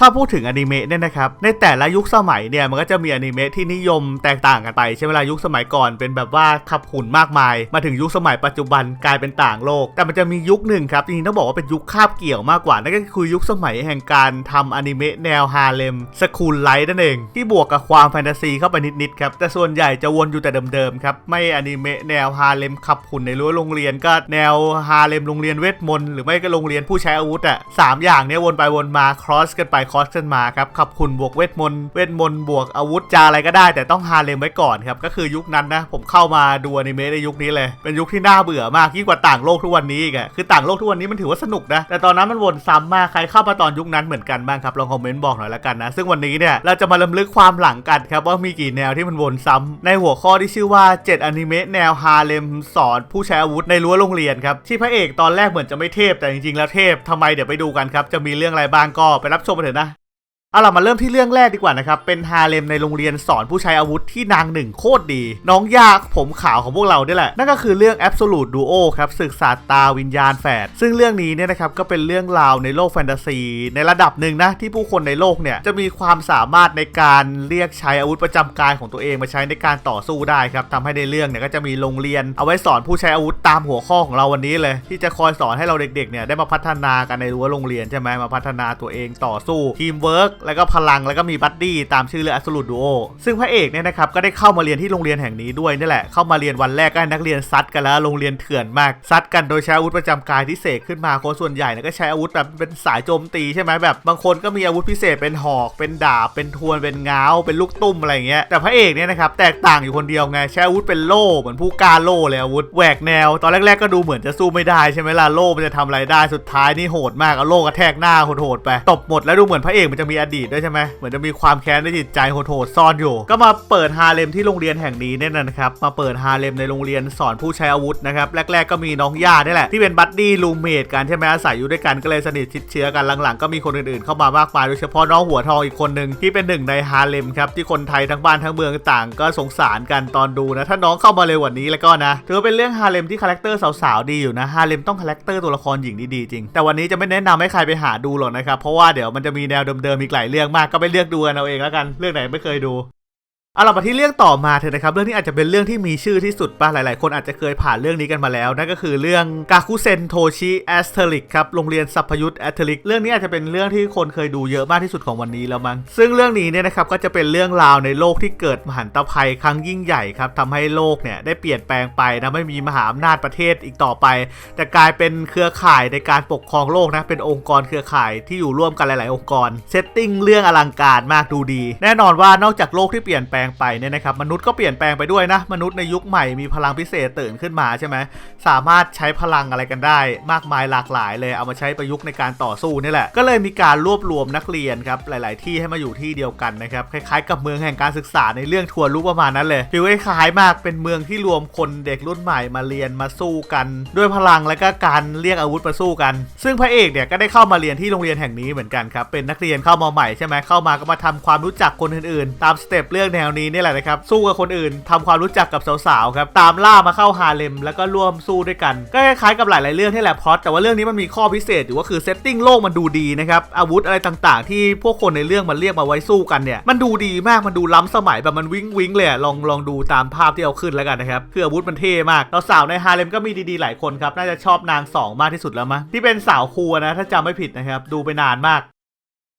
ถ้าพูดถึงอนิเมะเนี่ยนะครับในแต่ละยุคสมัยเนี่ยมันก็จะมีอนิเมะที่นิยมแตกต่างกันไปใช่ไหมล่ะยุคสมัยก่อนเป็นแบบว่าขับหุ่นมากมาย มาถึงยุคสมัยปัจจุบันกลายเป็นต่างโลก แต่มันจะมียุคหนึ่งครับจริงๆต้องบอกว่าเป็นยุคคาบเกี่ยวมากกว่านั่นก็คือยุคสมัยแห่งการทำอนิเมะแนวฮาเลมสคูลไลท์นั่นเอง ที่บวกกับความแฟนตาซีเข้าไปนิดๆครับแต่ส่วนใหญ่จะวนอยู่แต่เดิมๆครับไม่อนิเมะแนวฮาเลมขับหุ่นในรั้วโรงเรียนก็แนวฮาเลมโรงเรียนเวทมนต์หรือไม่ก็โรงเรียนผู้ใช้อาวุธอะสามอย่างเนี้ยวนไปวนมาครอสกันไปคอสกันมาครับขับหุ่นบวกเวทมนต์เวทมนต์บวกอาวุธจะอะไรก็ได้ แต่ต้องฮาเลมไว้ก่อนครับก็คือยุคนั้นนะผมเข้ามาดูอนิเมะในยุคนี้เลย เป็นยุคที่น่าเบื่อมากยิ่งกว่าต่างโลกทุกวันนี้อีกอะคือต่างโลกทุกวันนี้มันถือว่าสนุกนะแต่ตอนนั้นมันวนซ้ำมากใครเข้ามาตอนยุคนั้นเหมือนกันบ้างครับลองคอมเมนต์บอกหน่อยละกันนะซึ่งวันนี้เนี่ยเราจะมาลำลึกความหลังกันครับว่ามีกี่แนวที่มันวนซ้ำในหัวข้อที่ชื่อว่า 7อนิเมะแนวฮาเลมสอนผู้ใช้อาวุธในรั้วโรงเรียนครับที่พระเอกตอนแรกเหมือนจะไม่เทพแต่จริงๆแล้วเทพทำไมเดี๋ยวไปดูกันครับจะมีเรื่องอะไรบ้างก็ไปรับชมกันเถอะ เอาล่ะมาเริ่มที่เรื่องแรกดีกว่านะครับ เป็นฮาเลมในโรงเรียนสอนผู้ใช้อาวุธที่นางหนึ่งโคตรดี น้องยากผมขาวของพวกเราเนี่ยแหละ นั่นก็คือเรื่อง Absolute Duo ครับศึกษาตาวิญญาณแฝด ซึ่งเรื่องนี้เนี่ยนะครับก็เป็นเรื่องราวในโลกแฟนตาซี ในระดับหนึ่งนะ ที่ผู้คนในโลกเนี่ย จะมีความสามารถในการเรียกใช้อาวุธประจำกายของตัวเองมาใช้ในการต่อสู้ได้ครับทำให้ในเรื่องเนี่ยก็จะมีโรงเรียน เอาไว้สอนผู้ใช้อาวุธตามหัวข้อของเราวันนี้เลย ที่จะคอยสอนให้เราเด็กๆเนี่ยได้มาพัฒนากันในรั้วโรงเรียนใช่ไหมมาพัฒนาตัวเองต่อสู้ทีมเวิร์กแล้วก็พลังแล้วก็มีบัดดี้ตามชื่อเรื่อง Absolute Duo ซึ่งพระเอกเนี่ยนะครับก็ได้เข้ามาเรียนที่โรงเรียนแห่งนี้ด้วยนี่แหละเข้ามาเรียนวันแรกก็ให้นักเรียนซัดกันแล้วโรงเรียนเถื่อนมากซัดกันโดยใช้อาวุธประจำกายที่เสกขึ้นมาคนส่วนใหญ่เนี่ยก็ใช้อาวุธแบบเป็นสายโจมตีใช่ไหมแบบบางคนก็มีอาวุธพิเศษเป็นหอก เป็นดาบเป็นทวนเป็นง้าวเป็นลูกตุ้มอะไรเงี้ยแต่พระเอกเนี่ยนะครับแตกต่างอยู่คนเดียวไงใช้อาวุธเป็นโล่เหมือนผู้กาโล่เลยอาวุธแหวกแนว ตอนแรก ๆ ก็ดูเหมือนจะสู้ไม่ได้ใช่ไหมล่ะโล่มันจะทำอะไรได้สุดท้ายนี่โหดมากเอาโล่กระแทกหน้าโหดๆไปตบหมดแล้วดูเหมือนพระเอกมันจะมีอดีตด้วยใช่ไหมเหมือนจะมีความแค้นในจิตใจโหดๆซ่อนอยู่ ก็มาเปิดฮาเลมที่โรงเรียนแห่งนี้เนี่ยนะครับมาเปิดฮาเลมในโรงเรียนสอนผู้ใช้อาวุธนะครับแรก ๆก็มีน้องย่านี่แหละที่เป็นบัดดี้รูเมทกันใช่ไหมอาศัยอยู่ด้วยกันก็เลยสนิทชิดเชื้อกันหลังๆก็มีคนอื่นๆเข้ามามากมายโดยเฉพาะน้องหัวทองอีกคนหนึ่งที่เป็นหนึ่งในฮาเลมครับที่คนไทยทั้งบ้านทั้งเมืองต่าง ก็สงสารกันตอนดูนะถ้าน้องเข้ามาเร็วกว่านี้แล้วก็นะถือว่าเป็นเรื่องฮาเลมที่คาแรคเตอร์สาวๆดีอยู่นะฮาเลมต้องคาแรคเตอร์ตัวละครหญิงดีๆจริงแต่วันนี้จะไม่แนะนำให้ใครไปหาดูหรอกนะครับเพราะว่าเดี๋ยวมันจะมีแนวเดิมๆอีกหลายเรื่องมากก็ไปเลือกดูกันเอาเองแล้วกัน เรื่องไหนไม่เคยดู เอาล่ะมาที่เรื่องต่อมาเถอะนะครับเรื่องนี้อาจจะเป็นเรื่องที่มีชื่อที่สุดป่ะหลาย ๆ คนอาจจะเคยผ่านเรื่องนี้กันมาแล้วนั่นก็คือเรื่องกาคุเซนโทชิแอสเทริกครับโรงเรียนสัพพยุทธ์แอสเทริกเรื่องนี้อาจจะเป็นเรื่องที่คนเคยดูเยอะมากที่สุดของวันนี้แล้วมั้งซึ่งเรื่องนี้เนี่ยนะครับก็จะเป็นเรื่องราวในโลกที่เกิดมหันตภัยครั้งยิ่งใหญ่ครับทำให้โลกเนี่ยได้เปลี่ยนแปลงไปนะไม่มีมหาอำนาจประเทศอีกต่อไป แต่กลายเป็นเครือข่ายในการปกครองโลกนะเป็นองค์กรเครือข่ายที่อยู่ร่วมกันหลาย ๆ องค์กรเซตติ้งเรื่องอลังการมากดูดี แน่นอนว่านอกจากโลกที่เปลี่ยนแปลงไปเนี่ยนะครับมนุษย์ก็เปลี่ยนแปลงไปด้วยนะมนุษย์ในยุคใหม่มีพลังพิเศษตื่นขึ้นมาใช่ไหมสามารถใช้พลังอะไรกันได้ มากมายหลากหลายเลยเอามาใช้ประยุกต์ในการต่อสู้นี่แหละ ก็เลยมีการรวบรวมนักเรียนครับหลาย ๆ ที่ให้มาอยู่ที่เดียวกันนะครับคล้าย ๆ กับเมืองแห่งการศึกษาในเรื่องทัวร์ลูกประมาณนั้นเลยฟีลคล้ายมากเป็นเมืองที่รวมคนเด็กรุ่นใหม่มาเรียนมาสู้กัน ด้วยพลังและก็การเรียกอาวุธมาสู้กัน ซึ่งพระเอกเนี่ยก็ได้เข้ามาเรียนที่โรงเรียนแห่งนี้เหมือนกันครับเป็นนักเรียนเข้ามาใหม่ใช่ไหมเข้ามาก็มาทำความรู้จักคนอื่น ๆ ตามสเต็ปเรื่องแนวนี้นี่แหละนะครับสู้กับคนอื่นทำความรู้จักกับสาวๆครับตามล่ามาเข้าฮาเลมแล้วก็ร่วมสู้ด้วยกันก็คล้ายๆกับหลายๆเรื่องที่แหละพอตแต่ว่าเรื่องนี้มันมีข้อพิเศษอยู่ก็คือเซตติ้งโลกมันดูดีนะครับอาวุธอะไรต่างๆ ที่พวกคนในเรื่องมันเรียกมาไว้สู้กันเนี่ยมันดูดีมากมันดูล้ำสมัยแบบมันวิ้งวิ้งเลยลองลองดูตามภาพที่เอาขึ้นแล้วกันนะครับคืออาวุธมันเท่มากสาวในฮาเลมก็มีดีๆหลายคนครับน่าจะชอบนางสองมากที่สุดแล้วมั้งที่เป็นสาวครูนะถ้าจำไม่ผิดนะครับดูไปนานมาก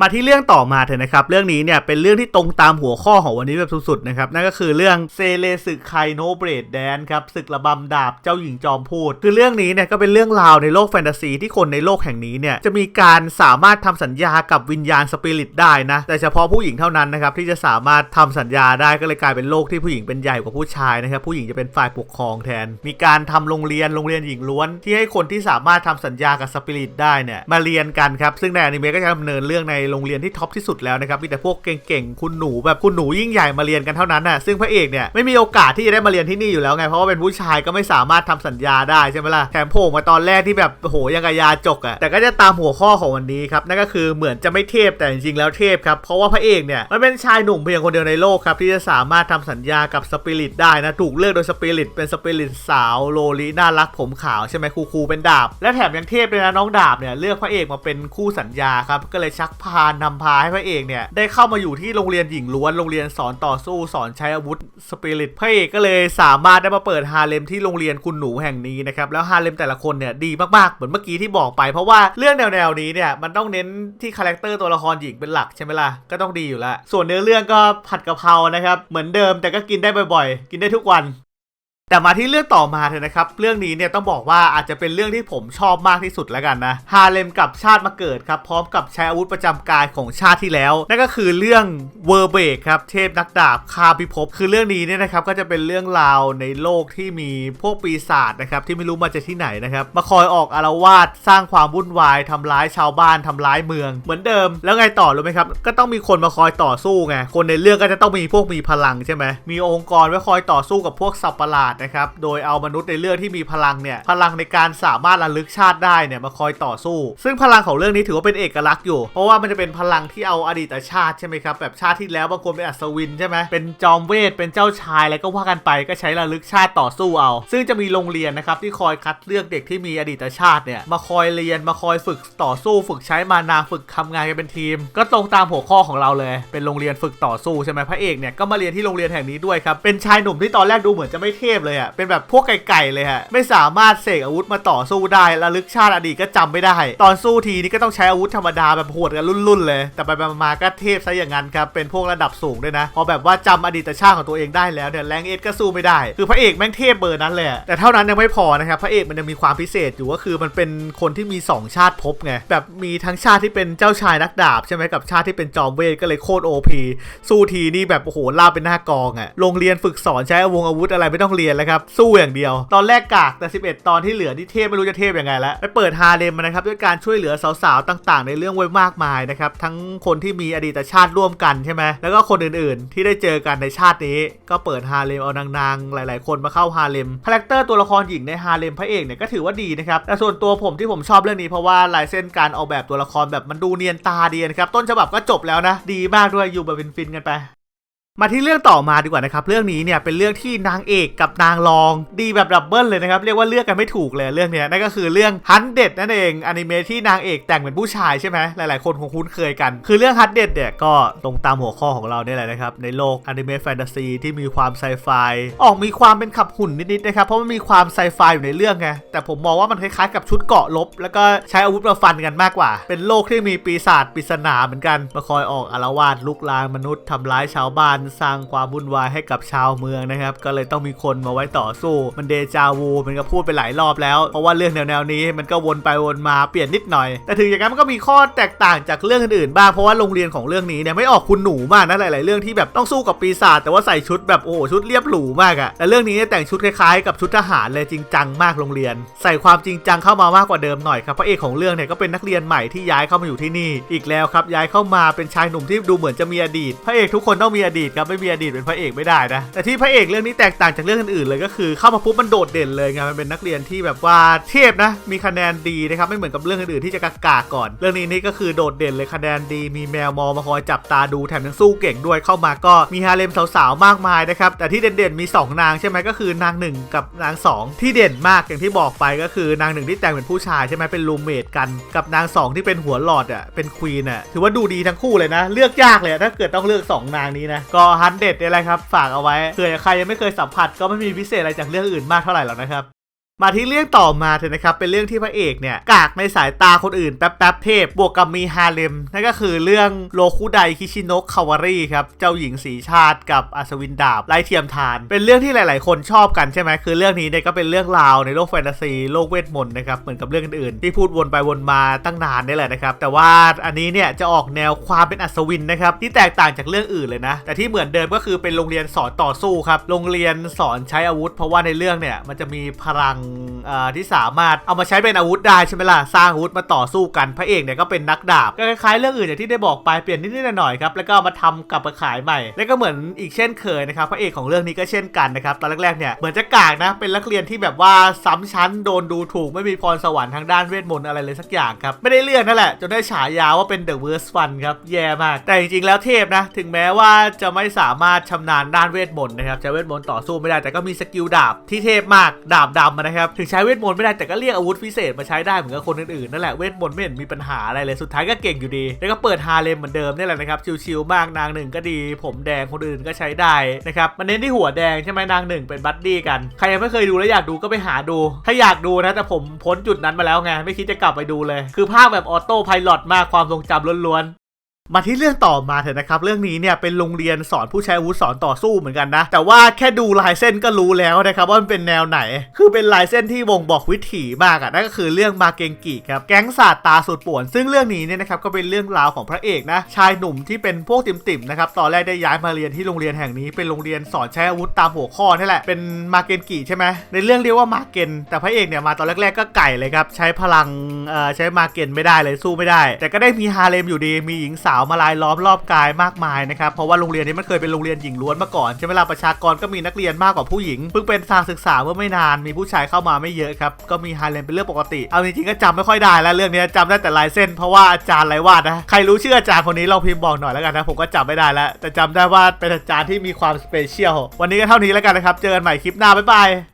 มาที่เรื่องต่อมาเถอะนะครับ เรื่องนี้เนี่ยเป็นเรื่องที่ตรงตามหัวข้อของวันนี้แบบสุดๆนะครับ นั่นก็คือเรื่องเซเลสึไคโนเบรดแดนครับศึกระบำดาบเจ้าหญิงจอมพูด คือเรื่องนี้เนี่ยก็เป็นเรื่องราวในโลกแฟนตาซีที่คนในโลกแห่งนี้เนี่ยจะมีการสามารถทำสัญญากับวิญญาณสปิริตได้นะ แต่เฉพาะผู้หญิงเท่านั้นนะครับที่จะสามารถทำสัญญาได้ก็เลยกลายเป็นโลกที่ผู้หญิงเป็นใหญ่กว่าผู้ชายนะครับผู้หญิงจะเป็นฝ่ายปกครองแทน มีการทำโรงเรียนโรงเรียนหญิงล้วน ที่ให้คนที่สามารถทำสัญญากับสปิริตได้เนี่ยมาเรียนกันครับซึ่งในอนิเมะก็จะดำเนินเรื่องในโรงเรียนที่ท็อปที่สุดแล้วนะครับมีแต่พวกเก่งๆคุณหนูแบบคุณหนูยิ่งใหญ่มาเรียนกันเท่านั้นน่ะซึ่งพระเอกเนี่ยไม่มีโอกาสที่จะได้มาเรียนที่นี่อยู่แล้วไงเพราะว่าเป็นผู้ชายก็ไม่สามารถทำสัญญาได้ใช่ไหมล่ะแถมโผล่มาตอนแรกที่แบบโหยังกะยาจกอะแต่ก็จะตามหัวข้อของวันนี้ครับนั่นก็คือเหมือนจะไม่เทพแต่จริงๆแล้วเทพครับเพราะว่าพระเอกเนี่ยมันเป็นชายหนุ่มเพียงคนเดียวในโลกครับที่จะสามารถทำสัญญากับสปิริตได้นะถูกเลือกโดยสปิริตเป็นสปิริตสาวโลลีน่ารักผมขาวใช่ไหมครูๆเป็นดาบ และแถมยังเทพเลยนะน้องดาบเนี่ยเลือกพระเอกมาเป็นคู่สัญญาครับก็เลยชักพาานนำพาให้พระเอกเนี่ยได้เข้ามาอยู่ที่โรงเรียนหญิงล้วนโรงเรียนสอนต่อสู้สอนใช้อาวุธสปิริตพระเอกก็เลยสามารถได้มาเปิดฮาเลมที่โรงเรียนคุณหนูแห่งนี้นะครับแล้วฮาเลมแต่ละคนเนี่ยดีมากๆเหมือนเมื่อกี้ที่บอกไปเพราะว่าเรื่องแนวๆนี้เนี่ยมันต้องเน้นที่คาแรคเตอร์ตัวละครหญิงเป็นหลักใช่ไหมล่ะก็ต้องดีอยู่แล้วส่วนเนื้อเรื่องก็ผัดกะเพรานะครับเหมือนเดิมแต่ก็กินได้บ่อยๆ กินได้ทุกวัน แต่มาที่เรื่องต่อมาเถอะนะครับ เรื่องนี้เนี่ยต้องบอกว่าอาจจะเป็นเรื่องที่ผมชอบมากที่สุดแล้วกันนะฮาเลมกับชาติมาเกิดครับพร้อมกับใช้อาวุธประจำกายของชาติที่แล้ว นั่นก็คือเรื่องเวอร์เบกครับเทพนักดาบคาพิภพคือเรื่องนี้เนี่ยนะครับก็จะเป็นเรื่องราวในโลกที่มีพวกปีศาจนะครับที่ไม่รู้มาจากที่ไหนนะครับมาคอยออกอารวาสสร้างความวุ่นวายทำร้ายชาวบ้านทำร้ายเมือง เหมือนเดิม แล้วไงต่อรู้ไหมครับก็ต้องมีคนมาคอยต่อสู้ไงคนในเรื่องก็จะต้องมีพวกมีพลังใช่ไหมมีองค์กรไว้คอยต่อสู้กับพวกสัตว์ประหลาดนะครับ โดยเอามนุษย์ในเรื่องที่มีพลังเนี่ย พลังในการสามารถระลึกชาติได้เนี่ยมาคอยต่อสู้ ซึ่งพลังของเรื่องนี้ถือว่าเป็นเอกลักษณ์อยู่ เพราะว่ามันจะเป็นพลังที่เอาอดีตชาติใช่ไหมครับ แบบชาติที่แล้วบางคนเป็นอัศวินใช่ไหมเป็นจอมเวท เป็นเจ้าชายอะไรก็ว่ากันไป ก็ใช้ระลึกชาติต่อสู้เอา ซึ่งจะมีโรงเรียนนะครับที่คอยคัดเลือกเด็กที่มีอดีตชาติเนี่ย มาคอยเรียน มาคอยฝึกต่อสู้ ฝึกใช้มานา ฝึกทำงานกันเป็นทีม ก็ตรงตามหัวข้อของเราเลย เป็นโรงเรียนฝึกต่อสู้ใช่ไหมพระเอกเนี่ยก็มาเรียนที่โรงเรียนแห่งนี้ด้วยครับ เป็นชายหนุ่มที่ตอนแรกดูเหมือนจะไม่เทพเลยอะเป็นแบบพวกไก่ๆเลยฮะไม่สามารถเสกอาวุธมาต่อสู้ได้ระลึกชาติอดีตก็จำไม่ได้ ตอนสู้ทีนี่ก็ต้องใช้อาวุธธรรมดาแบบโหดกันรุ่นๆเลย แต่ไปมาๆก็เทพซะอย่างนั้นครับเป็นพวกระดับสูงด้วยนะ พอแบบว่าจำอดีตชาติของตัวเองได้แล้วเนี่ยแรงเอสก็สู้ไม่ได้ คือพระเอกแม่งเทพเบอร์นั้นเลยแต่เท่านั้นยังไม่พอนะครับพระเอกมันยังมีความพิเศษอยู่ก็คือมันเป็นคนที่มี 2 ชาติภพไงแบบมีทั้งชาติที่เป็นเจ้าชายนักดาบใช่ไหมกับชาติที่เป็นจอมเวทก็เลยโคตรโอพีสู้ทีนี่แบบโอ้โหล่าเป็นหน้ากองอะโรงเรียนฝึกสอนใช้อาวงอาวุธอะไรไม่ต้องเรียนแล้วครับ สู้อย่างเดียว ตอนแรกกากแต่ 11 ตอนที่เหลือที่เทพไม่รู้จะเทพยังไงแล้วไปเปิดฮาเลมมานะครับด้วยการช่วยเหลือสาวๆต่างๆ ในเรื่องไว้มากมายนะครับทั้งคนที่มีอดีตชาติร่วมกันใช่ไหมแล้วก็คนอื่นๆ ที่ได้เจอกันในชาตินี้ ก็เปิดฮาเลมเอานางๆหลาย ๆ คนมาเข้าฮาเลมคาแรคเตอร์ตัวละครหญิงในฮาเลมพระเอกเนี่ยก็ถือว่าดีนะครับแต่ส่วนตัวผมที่ผมชอบเรื่องนี้เพราะว่าลายเส้นการออกแบบตัวละครแบบมันดูเนียนตาดีนะครับต้นฉบับก็จบแล้วนะ ดีมากด้วยอยู่แบบฟินๆกันไป มาที่เรื่องต่อมาดีกว่านะครับ เรื่องนี้เนี่ยเป็นเรื่องที่นางเอกกับนางรอง ดีแบบดับเบิลเลยนะครับ เรียกว่าเลือกกันไม่ถูกเลยเรื่องเนี้ยนั่นก็คือเรื่องฮันเด็ดนั่นเองอนิเมะที่นางเอกแต่งเป็นผู้ชายใช่ไหมหลาย ๆ คนคงคุ้นเคยกัน คือเรื่องฮันเด็ดเนี่ยก็ตรงตามหัวข้อของเราเนี่ยแหละนะครับในโลกอนิเมะแฟนตาซีที่มีความไซไฟออกมีความเป็นขับหุ่นนิด ๆ นะครับเพราะมันมีความไซไฟอยู่ในเรื่องไงแต่ผมมองว่ามันคล้าย ๆ กับชุดเกาะลบ แล้วก็ใช้อาวุธมาฟันกันมากกว่า เป็นโลกที่มีปีศาจปริศนาเหมือนกันมาคอยออกอารวาสลุกลานมนุษย์ทำร้ายชาวบ้านสร้างความวุ่นวายให้กับชาวเมืองนะครับ ก็เลยต้องมีคนมาไว้ต่อสู้มันเดจาวูมันก็พูดไปหลายรอบแล้ว เพราะว่าเรื่องแนวๆนี้มันก็วนไปวนมาเปลี่ยนนิดหน่อย แต่ถึงอย่างนั้นมันก็มีข้อแตกต่างจากเรื่องอื่นๆบ้างเพราะว่าโรงเรียนของเรื่องนี้เนี่ยไม่ออกคุณหนูมากนะหลาย ๆ เรื่องที่แบบต้องสู้กับปีศาจแต่ว่าใส่ชุดแบบโอ้ชุดเรียบหรูมากอะแต่เรื่องนี้แต่งชุดคล้ายๆ กับชุดทหารเลยจริงจังมากโรงเรียน ใส่ความจริงจังเข้ามามากกว่าเดิมหน่อยครับพระเอกของเรื่องเนี่ยก็เป็นนักเรียนใหม่ที่ย้ายเข้ามาอยู่ที่นี่ อีกแล้วครับย้ายเข้ามาเป็นชายหนุ่มที่ดูเหมือนจะมีอดีต พระเอกทุกคนต้องมีอดีตครับไม่มีอดีตเป็นพระเอกไม่ได้นะแต่ที่พระเอกเรื่องนี้แตกต่างจากเรื่องอื่นๆเลยก็คือเข้ามาปุ๊บมันโดดเด่นเลยไงมันเป็นนักเรียนที่แบบว่าเทพนะ มีคะแนนดีนะครับไม่เหมือนกับเรื่องอื่นๆที่จะกากาก่อน เรื่องนี้นี่ก็คือโดดเด่นเลยคะแนนดี มีแมวมอมาคอยจับตาดูแถมยังสู้เก่งด้วยเข้ามาก็มีฮาเลมสาวๆมากมายนะครับแต่ที่เด่นๆมีสองนางใช่ไหมก็คือนางหนึ่งกับนางสองที่เด่นมากอย่างที่บอกไปก็คือนางหนึ่งที่แต่งเป็นผู้ชายใช่ไหมเป็นรูมเมทกันกับนางสองที่เป็นหัวหลอดอะเป็นควีนอะถือว่าดูดีทั้งคู่เลยนะ เลือกยากเลยถ้าเกิดต้องเลือกสองนางนี้นะก็ฮันเด็ดเนี่ยแหละครับ ฝากเอาไว้เผื่อใครยังไม่เคยสัมผัสก็ไม่มีพิเศษอะไรจากเรื่องอื่นมากเท่าไหร่หรอกนะครับ มาที่เรื่องต่อมาเถอะนะครับเป็นเรื่องที่พระเอกเนี่ยกากในสายตาคนอื่นแป๊บๆเทพ บวกกับมีฮาเลมนั่นก็คือเรื่องโลคุไดคิชิโนะคาวารีครับเจ้าหญิงสีชาติกับอัศวินดาบไร้เทียมทาน เป็นเรื่องที่หลาย ๆ คนชอบกันใช่ไหมคือเรื่องนี้เนี่ยก็เป็นเรื่องราวในโลกแฟนตาซีโลกเวทมนต์นะครับเหมือนกับเรื่องอื่นๆที่พูดวนไปวนมาตั้งนานนี่แหละนะครับแต่ว่าอันนี้เนี่ยจะออกแนวความเป็นอัศวินนะครับที่แตกต่างจากเรื่องอื่นเลยนะ แต่ที่เหมือนเดิมก็คือเป็นโรงเรียนสอนต่อสู้ครับโรงเรียนสอนใช้อาวุธ เพราะว่าในเรื่องเนี่ยมันจะมีพลังที่สามารถเอามาใช้เป็นอาวุธได้ใช่ไหมล่ะสร้างอาวุธมาต่อสู้กันพระเอกเนี่ยก็เป็นนักดาบก็คล้ายๆเรื่องอื่นอย่างที่ได้บอกไปเปลี่ยนนิดๆหน่อยๆครับแล้วก็มาทำกลับมาขายใหม่ แล้วก็เหมือนอีกเช่นเคยนะครับพระเอกของเรื่องนี้ก็เช่นกันนะครับตอนแรกๆเนี่ยเหมือนจะกากนะเป็นนักเรียนที่แบบว่าซ้ำชั้นโดนดูถูกไม่มีพรสวรรค์ทางด้านเวทมนต์อะไรเลยสักอย่างครับไม่ได้เลื่อนนั่นแหละจนได้ฉายาว่าเป็น The Worst One ครับแย่มาก แต่จริงๆแล้วเทพนะถึงแม้ว่าจะไม่สามารถชำนาญด้านเวทมนต์นะครับใช้เวทมนต์ต่อสู้ไม่ได้แต่ก็มีสกิลดาบที่เทพมากดาบดำนะนะครับ ถึงใช้เวทมนต์ไม่ได้แต่ก็เรียกอาวุธพิเศษมาใช้ได้เหมือนกับคนอื่นๆนั่นแหละเวทมนต์ไม่เห็นมีปัญหาอะไรเลยสุดท้ายก็เก่งอยู่ดี แล้วก็เปิดฮาเลมเหมือนเดิมนี่แหละนะครับชิวๆมากนางหนึ่งก็ดี ผมแดงคนอื่นก็ใช้ได้นะครับมันเน้นที่หัวแดงใช่ไหมนางหนึ่งเป็นบัดดี้กันใครยังไม่เคยดูแล้วอยากดูก็ไปหาดู ถ้าอยากดูนะแต่ผมพ้นจุดนั้นมาแล้วไงไม่คิดจะกลับไปดูเลย คือภาคแบบออโต้ไพลอตมากความทรงจำล้วน มาที่เรื่องต่อมาเถอะนะครับ เรื่องนี้เนี่ยเป็นโรงเรียนสอนผู้ใช้อาวุธสอนต่อสู้เหมือนกันนะ แต่ว่าแค่ดูลายเส้นก็รู้แล้วนะครับว่ามันเป็นแนวไหน คือเป็นลายเส้นที่บ่งบอกวิถีมากอะนั่นก็คือเรื่องมาเกงกิครับแก๊งศาสตร์ตาสุดป่วน ซึ่งเรื่องนี้เนี่ยนะครับก็เป็นเรื่องราวของพระเอกนะชายหนุ่มที่เป็นพวกติ่มๆนะครับตอนแรกได้ย้ายมาเรียนที่โรงเรียนแห่งนี้เป็นโรงเรียนสอนใช้อาวุธตามหัวข้อนี่แหละเป็นมาเกนกิใช่ไหมในเรื่องเรียกว่ามาเกนแต่พระเอกเนี่ยมาตอนแรก ๆ ก็ไก่เลยครับใช้พลังเอ่อใช้มาเกนไม่ได้เลยสู้ไม่ได้ แต่ก็ได้มีฮาเลมอยู่ดีมีหญิงสาวมาลายล้อมรอบกายมากมายนะครับเพราะว่าโรงเรียนนี้มันเคยเป็นโรงเรียนหญิงล้วนมาก่อนใช่ไหมล่ะประชากรก็มีนักเรียนมากกว่าผู้หญิงเพิ่งเป็นสานศึกษาเมื่อไม่นานมีผู้ชายเข้ามาไม่เยอะครับก็มีฮาเลมเป็นเรื่องปกติ เอาจริงๆก็จำไม่ค่อยได้แล้วเรื่องนี้จำได้แต่ลายเส้น เพราะว่าอาจารย์ไรวาดนะใครรู้ชื่ออาจารย์คนนี้เราพิมพ์บอกหน่อยแล้วกันนะผมก็จำไม่ได้แล้วแต่จำได้ว่าเป็นอาจารย์ที่มีความสเปเชียลวันนี้ก็เท่านี้แล้วกันนะครับเจอกันใหม่คลิปหน้าบ๊ายบาย